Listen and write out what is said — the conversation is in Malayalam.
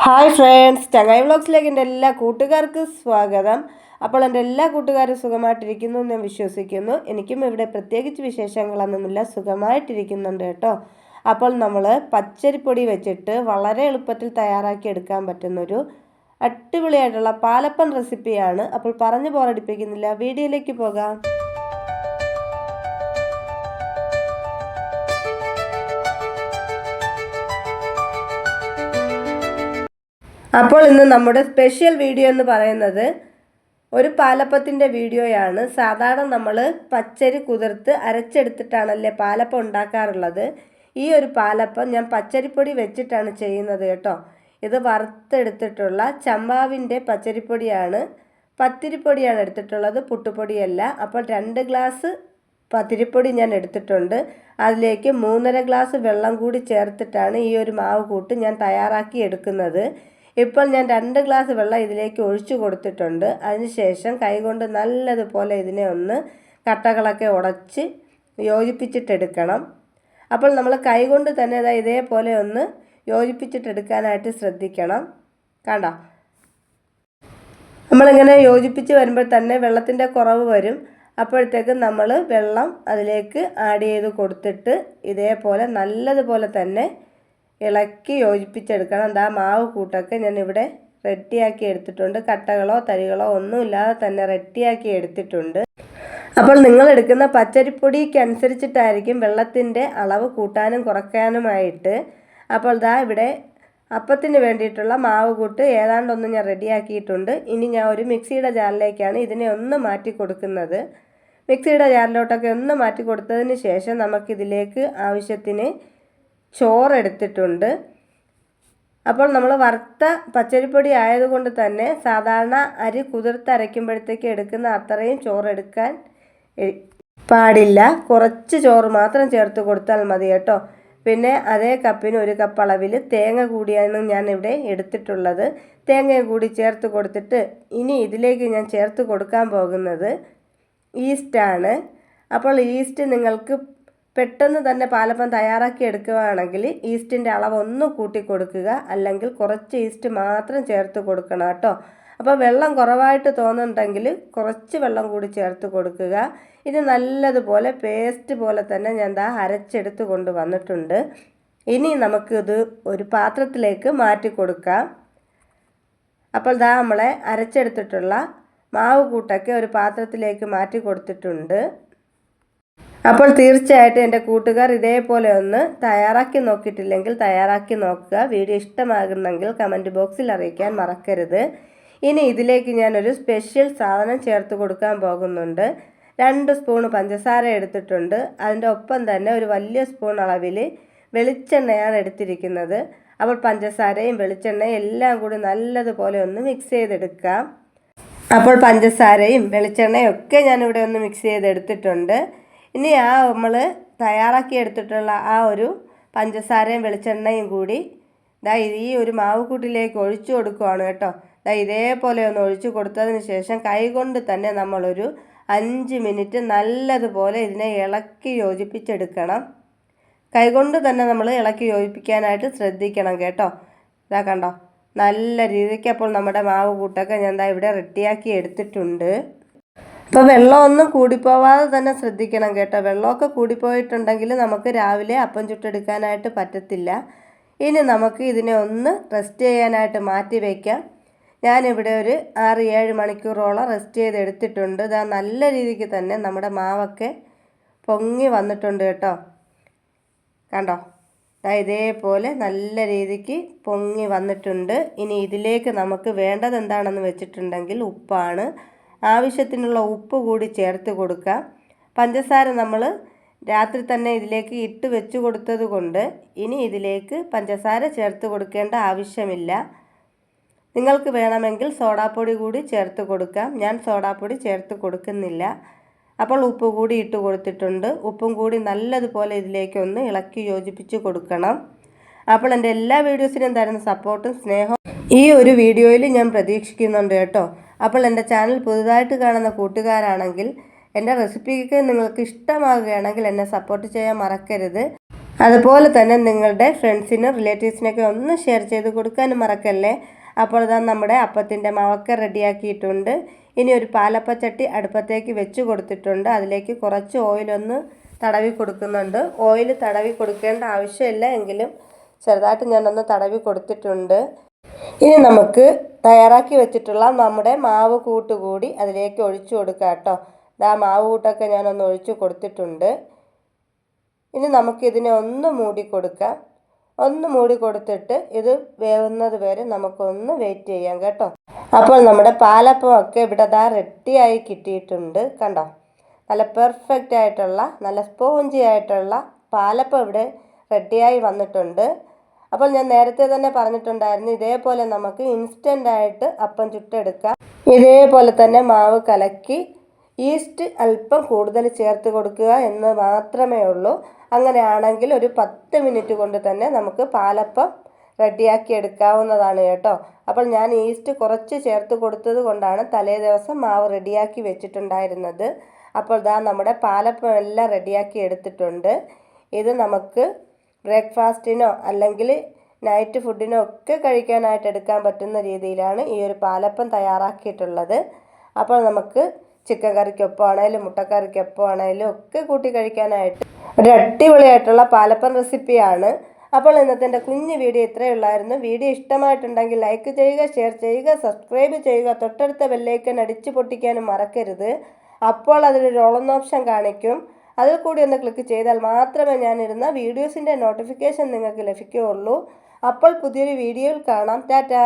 ഹായ് ഫ്രണ്ട്സ് ചങ്ങായി വ്ളോഗ്സിലേക്ക് എന്റെ എല്ലാ കൂട്ടുകാർക്ക് സ്വാഗതം. അപ്പോൾ എന്റെ എല്ലാ കൂട്ടുകാരും സുഖമായിട്ടിരിക്കുന്നു എന്ന് ഞാൻ വിശ്വസിക്കുന്നു. എനിക്കും ഇവിടെ പ്രത്യേകിച്ച് വിശേഷങ്ങളൊന്നുമില്ല സുഖമായിട്ടിരിക്കുന്നുണ്ട് കേട്ടോ. അപ്പോൾ നമ്മൾ പച്ചരിപ്പൊടി വെച്ചിട്ട് വളരെ എളുപ്പത്തിൽ തയ്യാറാക്കി എടുക്കാൻ പറ്റുന്നൊരു അടിപൊളിയായിട്ടുള്ള പാലപ്പൻ റെസിപ്പിയാണ്. അപ്പോൾ പറഞ്ഞു പോരടിപ്പിക്കുന്നില്ല വീഡിയോയിലേക്ക് പോകാം. അപ്പോൾ ഇന്ന് നമ്മുടെ സ്പെഷ്യൽ വീഡിയോ എന്ന് പറയുന്നത് ഒരു പാലപ്പത്തിന്റെ വീഡിയോയാണ്. സാധാരണ നമ്മൾ പച്ചരി കുതിർത്ത് അരച്ചെടുത്തിട്ടാണല്ലേ പാലപ്പം ഉണ്ടാക്കാറുള്ളത്. ഈ ഒരു പാലപ്പം ഞാൻ പച്ചരിപ്പൊടി വെച്ചിട്ടാണ് ചെയ്യുന്നത് കേട്ടോ. ഇത് വറുത്തെടുത്തിട്ടുള്ള ചമ്പാവിന്റെ പച്ചരിപ്പൊടിയാണ്. പത്തിരിപ്പൊടിയാണ് എടുത്തിട്ടുള്ളത് പുട്ടുപൊടിയല്ല. അപ്പോൾ രണ്ട് ഗ്ലാസ് പത്തിരിപ്പൊടി ഞാൻ എടുത്തിട്ടുണ്ട്. അതിലേക്ക് മൂന്നര ഗ്ലാസ് വെള്ളം കൂടി ചേർത്തിട്ടാണ് ഈ ഒരു മാവ് കൂട്ട് ഞാൻ തയ്യാറാക്കി എടുക്കുന്നത്. ഇപ്പോൾ ഞാൻ രണ്ട് ഗ്ലാസ് വെള്ളം ഇതിലേക്ക് ഒഴിച്ചു കൊടുത്തിട്ടുണ്ട്. അതിനുശേഷം കൈകൊണ്ട് നല്ലതുപോലെ ഇതിനെ ഒന്ന് കട്ടകളൊക്കെ ഉടച്ച് യോജിപ്പിച്ചിട്ടെടുക്കണം. അപ്പോൾ നമ്മൾ കൈകൊണ്ട് തന്നെ ഇതാ ഇതേപോലെ ഒന്ന് യോജിപ്പിച്ചിട്ടെടുക്കാനായിട്ട് ശ്രദ്ധിക്കണം. കണ്ട? നമ്മളിങ്ങനെ യോജിപ്പിച്ച് വരുമ്പോൾ തന്നെ വെള്ളത്തിന്റെ കുറവ് വരും. അപ്പോഴത്തേക്ക് നമ്മൾ വെള്ളം അതിലേക്ക് ആഡ് ചെയ്ത് കൊടുത്തിട്ട് ഇതേപോലെ നല്ലതുപോലെ തന്നെ ഇളക്കി യോജിപ്പിച്ചെടുക്കണം. എന്താ മാവ് കൂട്ടൊക്കെ ഞാൻ ഇവിടെ റെഡിയാക്കി എടുത്തിട്ടുണ്ട്. കട്ടകളോ തരികളോ ഒന്നുമില്ലാതെ തന്നെ റെഡിയാക്കി എടുത്തിട്ടുണ്ട്. അപ്പോൾ നിങ്ങൾ എടുക്കുന്ന പച്ചരിപ്പൊടിക്ക് അനുസരിച്ചിട്ടായിരിക്കും വെള്ളത്തിന്റെ അളവ് കൂട്ടാനും കുറയ്ക്കാനുമായിട്ട്. അപ്പോൾ ദാ ഇവിടെ അപ്പത്തിന് വേണ്ടിയിട്ടുള്ള മാവ് കൂട്ട് ഏതാണ്ടൊന്ന് ഞാൻ റെഡിയാക്കിയിട്ടുണ്ട്. ഇനി ഞാൻ ഒരു മിക്സിയുടെ ജാറിലേക്കാണ് ഇതിനെ ഒന്ന് മാറ്റി കൊടുക്കുന്നത്. മിക്സിയുടെ ജാറിലോട്ടൊക്കെ ഒന്ന് മാറ്റി കൊടുത്തതിന് ശേഷം നമുക്കിതിലേക്ക് ആവശ്യത്തിന് ചോറ് എടുത്തിട്ടുണ്ട് അപ്പോൾ നമ്മൾ വറുത്ത പച്ചരിപ്പൊടി ആയതുകൊണ്ട് തന്നെ സാധാരണ അരി കുതിർത്തരയ്ക്കുമ്പോഴത്തേക്ക് എടുക്കുന്ന അത്രയും ചോറെടുക്കാൻ പാടില്ല. കുറച്ച് ചോറ് മാത്രം ചേർത്ത് കൊടുത്താൽ മതി കേട്ടോ. പിന്നെ അതേ കപ്പിന് ഒരു കപ്പ് അളവിൽ തേങ്ങ കൂടിയാണ് ഞാൻ ഇവിടെ എടുത്തിട്ടുള്ളത്. തേങ്ങയും കൂടി ചേർത്ത് കൊടുത്തിട്ട് ഇനി ഇതിലേക്ക് ഞാൻ ചേർത്ത് കൊടുക്കാൻ പോകുന്നത് ഈസ്റ്റാണ്. അപ്പോൾ ഈസ്റ്റ് നിങ്ങൾക്ക് പെട്ടെന്ന് തന്നെ പാലപ്പം തയ്യാറാക്കി എടുക്കുകയാണെങ്കിൽ ഈസ്റ്റിന്റെ അളവ് ഒന്ന് കൂട്ടി കൊടുക്കുക അല്ലെങ്കിൽ കുറച്ച് ഈസ്റ്റ് മാത്രം ചേർത്ത് കൊടുക്കണം കേട്ടോ. അപ്പോൾ വെള്ളം കുറവായിട്ട് തോന്നുന്നുണ്ടെങ്കിൽ കുറച്ച് വെള്ളം കൂടി ചേർത്ത് കൊടുക്കുക. ഇത് നല്ലതുപോലെ പേസ്റ്റ് പോലെ തന്നെ ഞാൻ എന്താ അരച്ചെടുത്ത് കൊണ്ട് വന്നിട്ടുണ്ട്. ഇനി നമുക്കിത് ഒരു പാത്രത്തിലേക്ക് മാറ്റി കൊടുക്കാം. അപ്പോൾ ദാ നമ്മളെ അരച്ചെടുത്തിട്ടുള്ള മാവ് കൂട്ടൊക്കെ ഒരു പാത്രത്തിലേക്ക് മാറ്റി കൊടുത്തിട്ടുണ്ട്. അപ്പോൾ തീർച്ചയായിട്ടും എന്റെ കൂട്ടുകാർ ഇതേപോലെ ഒന്ന് തയ്യാറാക്കി നോക്കിയിട്ടില്ലെങ്കിൽ തയ്യാറാക്കി നോക്കുക. വീഡിയോ ഇഷ്ടമാകുന്നെങ്കിൽ കമന്റ് ബോക്സിൽ അറിയിക്കാൻ മറക്കരുത്. ഇനി ഇതിലേക്ക് ഞാനൊരു സ്പെഷ്യൽ സാധനം ചേർത്ത് കൊടുക്കാൻ പോകുന്നുണ്ട്. രണ്ട് സ്പൂൺ പഞ്ചസാര എടുത്തിട്ടുണ്ട്. അതിന്റെ ഒപ്പം തന്നെ ഒരു വലിയ സ്പൂൺ അളവിൽ വെളിച്ചെണ്ണയാണ് എടുത്തിരിക്കുന്നത്. അപ്പോൾ പഞ്ചസാരയും വെളിച്ചെണ്ണയും എല്ലാം കൂടി നല്ലതുപോലെ ഒന്ന് മിക്സ് ചെയ്തെടുക്കാം. അപ്പോൾ പഞ്ചസാരയും വെളിച്ചെണ്ണയും ഒക്കെ ഞാനിവിടെ ഒന്ന് മിക്സ് ചെയ്തെടുത്തിട്ടുണ്ട്. ഇനി ആ നമ്മൾ തയ്യാറാക്കി എടുത്തിട്ടുള്ള ആ ഒരു പഞ്ചസാരയും വെളിച്ചെണ്ണയും കൂടി ദാ ഈ ഒരു മാവ് കൂട്ടിലേക്ക് ഒഴിച്ചു കൊടുക്കുവാണ് കേട്ടോ. ദാ ഇതേപോലെ ഒന്ന് ഒഴിച്ചു കൊടുത്തതിന് ശേഷം കൈകൊണ്ട് തന്നെ നമ്മളൊരു അഞ്ച് മിനിറ്റ് നല്ലതുപോലെ ഇതിനെ ഇളക്കി യോജിപ്പിച്ചെടുക്കണം. കൈകൊണ്ട് തന്നെ നമ്മൾ ഇളക്കി യോജിപ്പിക്കാനായിട്ട് ശ്രദ്ധിക്കണം കേട്ടോ. ഇതാ കണ്ടോ? നല്ല രീതിക്ക് അപ്പോൾ നമ്മുടെ മാവ് കൂട്ടൊക്കെ ഞാൻ ദാ ഇവിടെ റെഡിയാക്കി എടുത്തിട്ടുണ്ട്. അപ്പോൾ വെള്ളമൊന്നും കൂടിപ്പോവാതെ തന്നെ ശ്രദ്ധിക്കണം കേട്ടോ. വെള്ളമൊക്കെ കൂടിപ്പോയിട്ടുണ്ടെങ്കിൽ നമുക്ക് രാവിലെ അപ്പം ചുട്ടെടുക്കാനായിട്ട് പറ്റത്തില്ല. ഇനി നമുക്ക് ഇതിനെ ഒന്ന് റെസ്റ്റ് ചെയ്യാനായിട്ട് മാറ്റി വയ്ക്കാം ഞാനിവിടെ ഒരു ആറ് ഏഴ് മണിക്കൂറോളം റെസ്റ്റ് ചെയ്ത് എടുത്തിട്ടുണ്ട് ഇതാ നല്ല രീതിക്ക് തന്നെ നമ്മുടെ മാവൊക്കെ പൊങ്ങി വന്നിട്ടുണ്ട് കേട്ടോ. കണ്ടോ? ഇതേപോലെ നല്ല രീതിക്ക് പൊങ്ങി വന്നിട്ടുണ്ട്. ഇനി ഇതിലേക്ക് നമുക്ക് വേണ്ടത് എന്താണെന്ന് വെച്ചിട്ടുണ്ടെങ്കിൽ ഉപ്പാണ്. ആവശ്യത്തിനുള്ള ഉപ്പ് കൂടി ചേർത്ത് കൊടുക്കുക. പഞ്ചസാര നമ്മൾ രാത്രി തന്നെ ഇതിലേക്ക് ഇട്ട് വെച്ച് കൊടുത്തത് കൊണ്ട് ഇനി ഇതിലേക്ക് പഞ്ചസാര ചേർത്ത് കൊടുക്കേണ്ട ആവശ്യമില്ല. നിങ്ങൾക്ക് വേണമെങ്കിൽ സോഡാപ്പൊടി കൂടി ചേർത്ത് കൊടുക്കാം. ഞാൻ സോഡാപ്പൊടി ചേർത്ത് കൊടുക്കുന്നില്ല. അപ്പോൾ ഉപ്പ് കൂടി ഇട്ട് കൊടുത്തിട്ടുണ്ട്. ഉപ്പും കൂടി നല്ലതുപോലെ ഇതിലേക്കൊന്ന് ഇളക്കി യോജിപ്പിച്ച് കൊടുക്കണം. അപ്പോൾ എന്റെ എല്ലാ വീഡിയോസിനും തരുന്ന സപ്പോർട്ടും സ്നേഹവും ഈ ഒരു വീഡിയോയിൽ ഞാൻ പ്രതീക്ഷിക്കുന്നുണ്ട് കേട്ടോ. അപ്പോൾ എന്റെ ചാനൽ പുതുതായിട്ട് കാണുന്ന കൂട്ടുകാരാണെങ്കിൽ എന്റെ റെസിപ്പിക്ക് നിങ്ങൾക്ക് ഇഷ്ടമാകുകയാണെങ്കിൽ എന്നെ സപ്പോർട്ട് ചെയ്യാൻ മറക്കരുത്. അതുപോലെ തന്നെ നിങ്ങളുടെ ഫ്രണ്ട്സിനും റിലേറ്റീവ്സിനൊക്കെ ഒന്ന് ഷെയർ ചെയ്ത് കൊടുക്കാനും മറക്കല്ലേ? അപ്പോൾ ഇതാ നമ്മുടെ അപ്പത്തിന്റെ മാവൊക്കെ റെഡിയാക്കിയിട്ടുണ്ട്. ഇനി ഒരു പാലപ്പച്ചട്ടി അടുപ്പത്തേക്ക് വെച്ച് കൊടുത്തിട്ടുണ്ട്. അതിലേക്ക് കുറച്ച് ഓയിലൊന്ന് തടവി കൊടുക്കുന്നുണ്ട്. ഓയിൽ തടവി കൊടുക്കേണ്ട ആവശ്യമില്ല എങ്കിലും ചെറുതായിട്ട് ഞാനൊന്ന് തടവി കൊടുത്തിട്ടുണ്ട്. ഇനി നമുക്ക് തയ്യാറാക്കി വെച്ചിട്ടുള്ള നമ്മുടെ മാവ് കൂട്ട് കൂടി അതിലേക്ക് ഒഴിച്ചു കൊടുക്കാം കേട്ടോ. ഇതാ മാവ് കൂട്ടൊക്കെ ഞാനൊന്ന് ഒഴിച്ചു കൊടുത്തിട്ടുണ്ട്. ഇനി നമുക്കിതിനെ ഒന്ന് മൂടി കൊടുക്കാം. ഒന്ന് മൂടി കൊടുത്തിട്ട് ഇത് വേവുന്നത് വരെ നമുക്കൊന്ന് വെയിറ്റ് ചെയ്യാം കേട്ടോ. അപ്പോൾ നമ്മുടെ പാലപ്പം ഒക്കെ ഇവിടെ ദാ റെഡിയായി കിട്ടിയിട്ടുണ്ട് കണ്ടോ? നല്ല പെർഫെക്റ്റ് ആയിട്ടുള്ള നല്ല സ്പോഞ്ചി ആയിട്ടുള്ള പാലപ്പം ഇവിടെ റെഡിയായി വന്നിട്ടുണ്ട്. അപ്പോൾ ഞാൻ നേരത്തെ തന്നെ പറഞ്ഞിട്ടുണ്ടായിരുന്നു ഇതേപോലെ നമുക്ക് ഇൻസ്റ്റന്റ് ആയിട്ട് അപ്പം ചുട്ടെടുക്കാം. ഇതേപോലെ തന്നെ മാവ് കലക്കി ഈസ്റ്റ് അല്പം കൂടുതൽ ചേർത്ത് കൊടുക്കുക എന്ന് മാത്രമേ ഉള്ളൂ. അങ്ങനെയാണെങ്കിൽ ഒരു പത്ത് മിനിറ്റ് കൊണ്ട് തന്നെ നമുക്ക് പാലപ്പം റെഡിയാക്കി എടുക്കാവുന്നതാണ് കേട്ടോ. അപ്പോൾ ഞാൻ ഈസ്റ്റ് കുറച്ച് ചേർത്ത് കൊടുത്തത് കൊണ്ടാണ് തലേ ദിവസം മാവ് റെഡിയാക്കി വെച്ചിട്ടുണ്ടായിരുന്നത്. അപ്പോൾ ദാ നമ്മുടെ പാലപ്പം എല്ലാം റെഡിയാക്കി എടുത്തിട്ടുണ്ട്. ഇത് നമുക്ക് ബ്രേക്ക്ഫാസ്റ്റിനോ അല്ലെങ്കിൽ നൈറ്റ് ഫുഡിനോ ഒക്കെ കഴിക്കാനായിട്ട് എടുക്കാൻ പറ്റുന്ന രീതിയിലാണ് ഈ ഒരു പാലപ്പം തയ്യാറാക്കിയിട്ടുള്ളത്. അപ്പോൾ നമുക്ക് ചിക്കൻ കറിക്കൊപ്പം ആണെങ്കിലും മുട്ടക്കറിക്കൊപ്പം ആണെങ്കിലും ഒക്കെ കൂട്ടി കഴിക്കാനായിട്ട് ഒരു അടിപൊളിയായിട്ടുള്ള പാലപ്പം റെസിപ്പിയാണ്. അപ്പോൾ ഇന്നത്തെ എന്റെ കുഞ്ഞു വീഡിയോ ഇത്രയേ ഉള്ളായിരുന്നു. വീഡിയോ ഇഷ്ടമായിട്ടുണ്ടെങ്കിൽ ലൈക്ക് ചെയ്യുക ഷെയർ ചെയ്യുക സബ്സ്ക്രൈബ് ചെയ്യുക തൊട്ടടുത്ത ബെല്ലൈക്കൻ അടിച്ചു പൊട്ടിക്കാനും മറക്കരുത്. അപ്പോൾ അതിലൊരു ഓളന്നോപ്ഷൻ കാണിക്കും. അതിൽ കൂടി ഒന്ന് ക്ലിക്ക് ചെയ്താൽ മാത്രമേ ഞാനിരുന്ന വീഡിയോസിന്റെ നോട്ടിഫിക്കേഷൻ നിങ്ങൾക്ക് ലഭിക്കുകയുള്ളൂ. അപ്പോൾ പുതിയൊരു വീഡിയോയിൽ കാണാം. ടാറ്റാ!